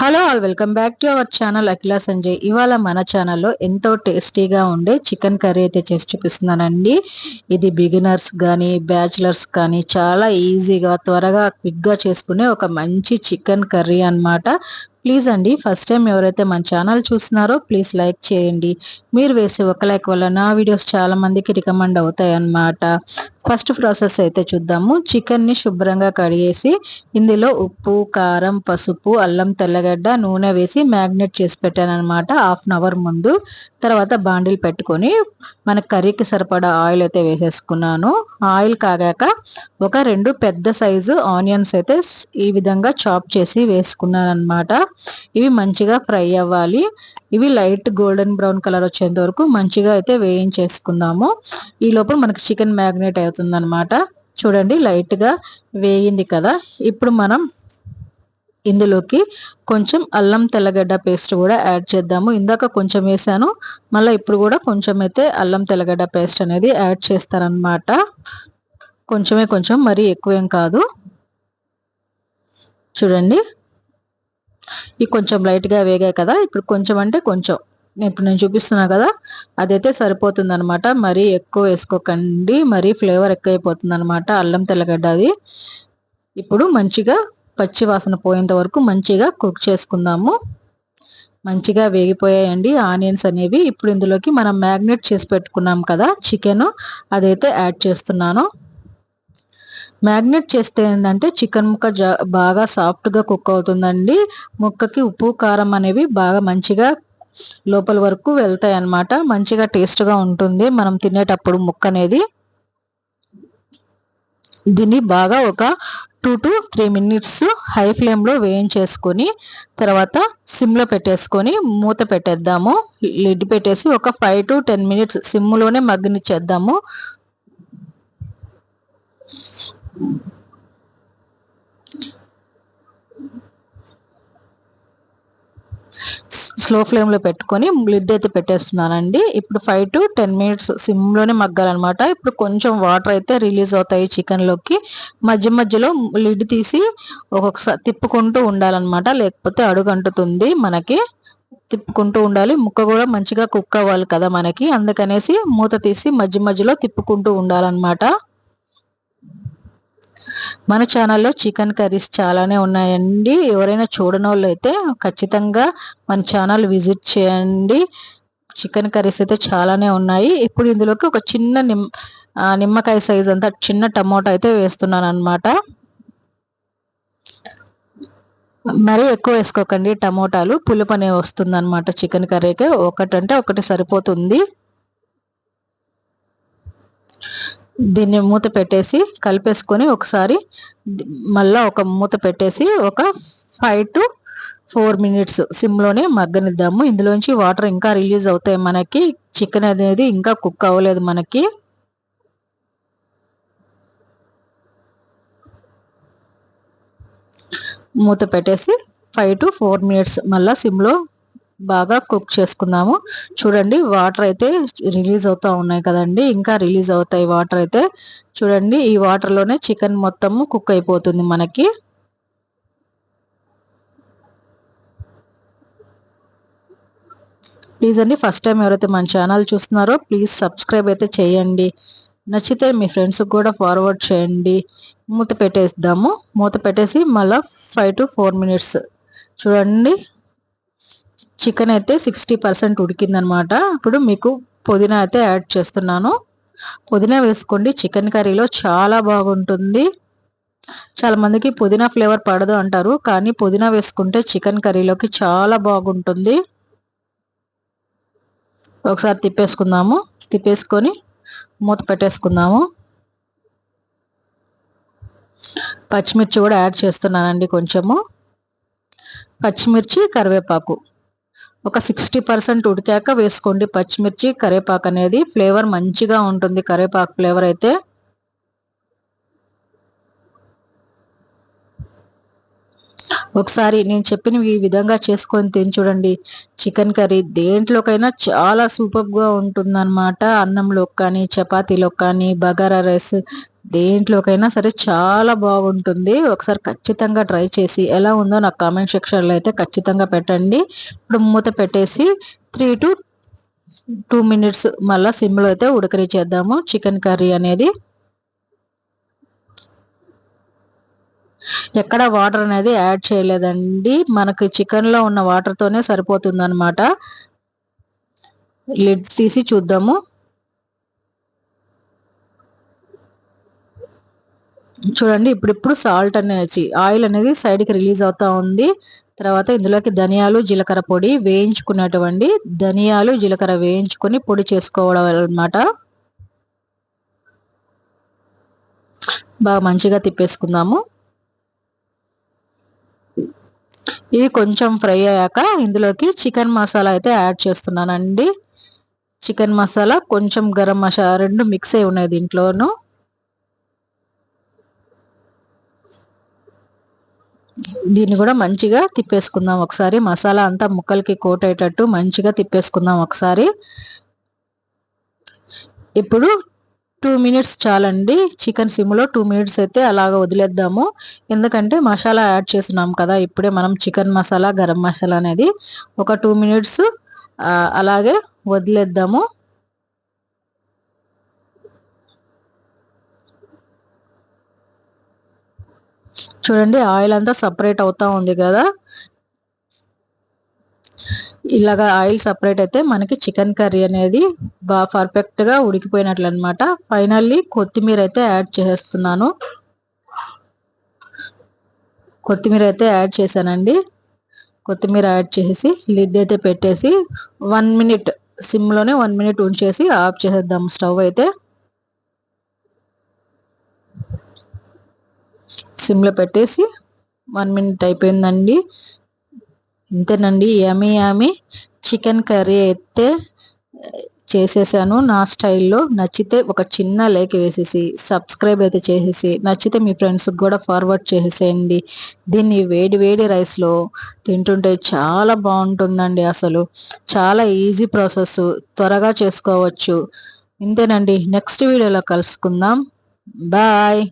Hello all welcome back to our channel Akhila Sanjay. ఇవాళ మన ఛానల్లో ఎంతో టేస్టీగా ఉండే చికెన్ కర్రీ అయితే చేసి చూపిస్తున్నానండి. ఇది బిగినర్స్ కానీ బ్యాచిలర్స్ కానీ చాలా ఈజీగా త్వరగా క్విక్గా చేసుకునే ఒక మంచి చికెన్ కర్రీ అనమాట ప్లీజ్ అండి ఫస్ట్ టైం ఎవరైతే మన ఛానల్ చూస్తున్నారో ప్లీజ్ లైక్ చేయండి. మీరు వేసే ఒక లైక్ వల్ల నా వీడియోస్ చాలా మందికి రికమెండ్ అవుతాయి అన్నమాట ఫస్ట్ ప్రాసెస్ అయితే చూద్దాము. చికెన్ని శుభ్రంగా కడిగేసి ఇందులో ఉప్పు కారం పసుపు అల్లం తెల్లగడ్డ నూనె వేసి మ్యాగ్నేట్ చేసి పెట్టాను అనమాట హాఫ్ అన్ అవర్ ముందు. తర్వాత బాండిల్ పెట్టుకొని మన కర్రీకి సరిపడా ఆయిల్ అయితే వేసేసుకున్నాను. ఆయిల్ కాగాక ఒక రెండు పెద్ద సైజు ఆనియన్స్ అయితే ఈ విధంగా చాప్ చేసి వేసుకున్నాను అనమాట ఇవి మంచిగా ఫ్రై అవ్వాలి. ఇవి లైట్ గోల్డెన్ బ్రౌన్ కలర్ వచ్చేంత వరకు మంచిగా అయితే వేయించేసుకుందాము. ఈ లోపల మనకి చికెన్ మ్యాగ్నేట్ అవుతుంది అనమాట చూడండి లైట్గా వేయింది కదా. ఇప్పుడు మనం ఇందులోకి కొంచెం అల్లం తెల్లగడ్డ పేస్ట్ కూడా యాడ్ చేద్దాము. ఇందాక కొంచెం వేసాను. మళ్ళీ ఇప్పుడు కూడా కొంచెం అయితే అల్లం తెల్లగడ్డ పేస్ట్ అనేది యాడ్ చేస్తారనమాట కొంచెమే కొంచెం మరీ ఎక్కువేం కాదు. చూడండి. ఈ కొంచెం లైట్గా వేగాయి కదా. ఇప్పుడు కొంచెం అంటే కొంచెం. ఇప్పుడు నేను చూపిస్తున్నా కదా. అదైతే సరిపోతుంది అనమాట మరీ ఎక్కువ వేసుకోకండి. మరీ ఫ్లేవర్ ఎక్కువ అయిపోతుంది అనమాట అల్లం తెల్లగడ్డ అది. ఇప్పుడు మంచిగా పచ్చి వాసన పోయేంత వరకు మంచిగా కుక్ చేసుకుందాము. మంచిగా వేగిపోయాయండి. ఆనియన్స్ అనేవి ఇప్పుడు ఇందులోకి మనం మ్యాగ్నేట్ చేసి పెట్టుకున్నాం కదా. చికెన్ అదైతే యాడ్ చేస్తున్నాను. మ్యాగ్నెట్ చేస్తే ఏంటంటే చికెన్ ముక్క బాగా సాఫ్ట్గా కుక్ అవుతుందండి. ముక్కకి ఉప్పు కారం అనేవి బాగా మంచిగా లోపల వరకు వెళ్తాయి అన్నమాట. మంచిగా టేస్ట్గా ఉంటుంది. మనం తినేటప్పుడు ముక్క అనేది. దీన్ని బాగా ఒక two to three minutes high ఫ్లేమ్లో వేయించేసుకొని తర్వాత సిమ్లో పెట్టేసుకొని మూత పెట్టేద్దాము. లిడ్ పెట్టేసి ఒక ఫైవ్ టు టెన్ మినిట్స్ సిమ్లోనే మగ్గనిచ్చేద్దాము. స్లో ఫ్లేమ్లో పెట్టుకొని లిడ్ అయితే పెట్టేస్తున్నానండి. ఇప్పుడు ఫైవ్ టు టెన్ మినిట్స్ సిమ్లోనే మగ్గాలన్నమాట. ఇప్పుడు కొంచెం వాటర్ అయితే రిలీజ్ అవుతాయి చికెన్లోకి మధ్య మధ్యలో లిడ్ తీసి ఒక్కొక్కసారి తిప్పుకుంటూ ఉండాలన్నమాట. లేకపోతే అడుగు అంటుతుంది మనకి. తిప్పుకుంటూ ఉండాలి. ముక్క కూడా మంచిగా కుక్ అవ్వాలి కదా మనకి. అందుకనేసి మూత తీసి మధ్య మధ్యలో తిప్పుకుంటూ ఉండాలన్నమాట. మన ఛానల్లో చికెన్ కర్రీస్ చాలానే ఉన్నాయండి. ఎవరైనా చూడని వాళ్ళు అయితే ఖచ్చితంగా మన ఛానల్ విజిట్ చేయండి. చికెన్ కర్రీస్ అయితే చాలానే ఉన్నాయి. ఇప్పుడు ఇందులోకి ఒక చిన్న నిమ్ నిమ్మకాయ సైజ్ అంతా చిన్న టమోటా అయితే వేస్తున్నాను అనమాట మరీ ఎక్కువ వేసుకోకండి. టమోటాలు పులుపు అనేవి వస్తుంది అనమాట చికెన్ కర్రీకి ఒకటంటే ఒకటి సరిపోతుంది. దీన్ని మూత పెట్టేసి కలిపేసుకొని ఒకసారి మళ్ళా ఒక మూత పెట్టేసి ఒక ఫైవ్ టు ఫోర్ మినిట్స్ సిమ్లోనే మగ్గనిద్దాము. ఇందులోంచి వాటర్ ఇంకా రిలీజ్ అవుతాయి మనకి. చికెన్ అనేది ఇంకా కుక్ అవ్వలేదు మనకి. మూత పెట్టేసి ఫైవ్ టు ఫోర్ మినిట్స్ మళ్ళీ సిమ్లో బాగా కుక్ చేసుకుందాము చూడండి వాటర్ అయితే రిలీజ్ అవుతూ ఉన్నాయి కదండి. ఇంకా రిలీజ్ అవుతాయి వాటర్ అయితే. చూడండి ఈ వాటర్లోనే చికెన్ మొత్తము కుక్ అయిపోతుంది మనకి. ప్లీజ్ అండి ఫస్ట్ టైం ఎవరైతే మన ఛానల్ చూస్తున్నారో ప్లీజ్ సబ్స్క్రైబ్ అయితే చేయండి. నచ్చితే మీ ఫ్రెండ్స్కి కూడా ఫార్వర్డ్ చేయండి. మూత పెట్టేద్దాము. మూత పెట్టేసి మళ్ళీ ఫైవ్ టు ఫోర్ మినిట్స్. చూడండి. చికెన్ అయితే సిక్స్టీ పర్సెంట్ ఉడికిందనమాట. ఇప్పుడు మీకు పుదీనా అయితే యాడ్ చేస్తున్నాను. పుదీనా వేసుకోండి. చికెన్ కర్రీలో చాలా బాగుంటుంది. చాలా మందికి పుదీనా ఫ్లేవర్ పడదు అంటారు. కానీ పుదీనా వేసుకుంటే చికెన్ కర్రీలోకి చాలా బాగుంటుంది. ఒకసారి తిప్పేసుకుందాము. తిప్పేసుకొని మూత పెట్టేసుకుందాము. పచ్చిమిర్చి కూడా యాడ్ చేస్తున్నానండి కొంచెము. పచ్చిమిర్చి కరివేపాకు. ఒక సిక్స్టీ పర్సెంట్ ఉడికాక వేసుకోండి. పచ్చిమిర్చి కరేపాకు అనేది ఫ్లేవర్ మంచిగా ఉంటుంది. కరేపాకు ఫ్లేవర్ అయితే ఒకసారి నేను చెప్పిన ఈ విధంగా చేసుకొని తిని చూడండి. చికెన్ కర్రీ దేంట్లోకైనా చాలా సూపర్గా ఉంటుందన్నమాట. అన్నంలో కానీ చపాతీలో కానీ బగారా రైస్ దేంట్లోకైనా సరే చాలా బాగుంటుంది. ఒకసారి ఖచ్చితంగా ట్రై చేసి ఎలా ఉందో నాకు కామెంట్ సెక్షన్లో అయితే ఖచ్చితంగా పెట్టండి. ఇప్పుడు మూత పెట్టేసి త్రీ టు టూ మినిట్స్ మళ్ళీ సిమ్లో అయితే ఉడకరిచేద్దాము చికెన్ కర్రీ అనేది ఎక్కడ వాటర్ అనేది యాడ్ చేయలేదండి. మనకి చికెన్లో ఉన్న వాటర్తోనే సరిపోతుంది అనమాట లిడ్ తీసి చూద్దాము. చూడండి ఇప్పుడిప్పుడు సాల్ట్ అనేది ఆయిల్ అనేది సైడ్కి రిలీజ్ అవుతూ ఉంది. తర్వాత ఇందులోకి ధనియాలు జీలకర్ర పొడి వేయించుకున్నటువంటి ధనియాలు జీలకర్ర వేయించుకొని పొడి చేసుకోవడం అనమాట బాగా మంచిగా తిప్పేసుకుందాము. ఇవి కొంచెం ఫ్రై అయ్యాక ఇందులోకి చికెన్ మసాలా అయితే యాడ్ చేస్తున్నానండి. చికెన్ మసాలా కొంచెం గరం మసాలా రెండు మిక్స్ అయి ఉన్నాయి దీంట్లోనూ. దీన్ని కూడా మంచిగా తిప్పేసుకుందాం ఒకసారి. మసాలా అంతా ముక్కలకి కోట్ అయ్యేటట్టు మంచిగా తిప్పేసుకుందాం ఒకసారి. ఇప్పుడు టూ మినిట్స్ చాలండి. చికెన్ సిమ్లో టూ మినిట్స్ అయితే అలాగ వదిలేద్దాము. ఎందుకంటే మసాలా యాడ్ చేస్తున్నాం కదా ఇప్పుడే మనం చికెన్ మసాలా గరం మసాలా అనేది ఒక టూ మినిట్స్ అలాగే వదిలేద్దాము. చూడండి ఆయిల్ అంతా సపరేట్ అవుతా ఉంది కదా. ఇలాగా ఆయిల్ సపరేట్ అయితే మనకి చికెన్ కర్రీ అనేది బాగా పర్ఫెక్ట్గా ఉడికిపోయినట్లు అనమాట ఫైనల్లీ కొత్తిమీర అయితే యాడ్ చేసేస్తున్నాను కొత్తిమీర అయితే యాడ్ చేశానండి. కొత్తిమీర యాడ్ చేసి లిడ్ అయితే పెట్టేసి వన్ మినిట్ సిమ్లోనే వన్ మినిట్ ఉంచేసి ఆఫ్ చేసేద్దాం స్టవ్ అయితే. సిమ్లో పెట్టేసి వన్ మినిట్ అయిపోయిందండి. ఇంతేనండి యమీ యామీ చికెన్ కర్రీ అయితే చేసేసాను నా స్టైల్లో. నచ్చితే ఒక చిన్న లైక్ వేసేసి సబ్స్క్రైబ్ అయితే చేసేసి నచ్చితే మీ ఫ్రెండ్స్కి కూడా ఫార్వర్డ్ చేసేసేయండి. దీన్ని వేడి వేడి రైస్లో తింటుంటే చాలా బాగుంటుందండి అసలు. చాలా ఈజీ ప్రాసెస్ త్వరగా చేసుకోవచ్చు. ఇంతేనండి నెక్స్ట్ వీడియోలో కలుసుకుందాం. బాయ్.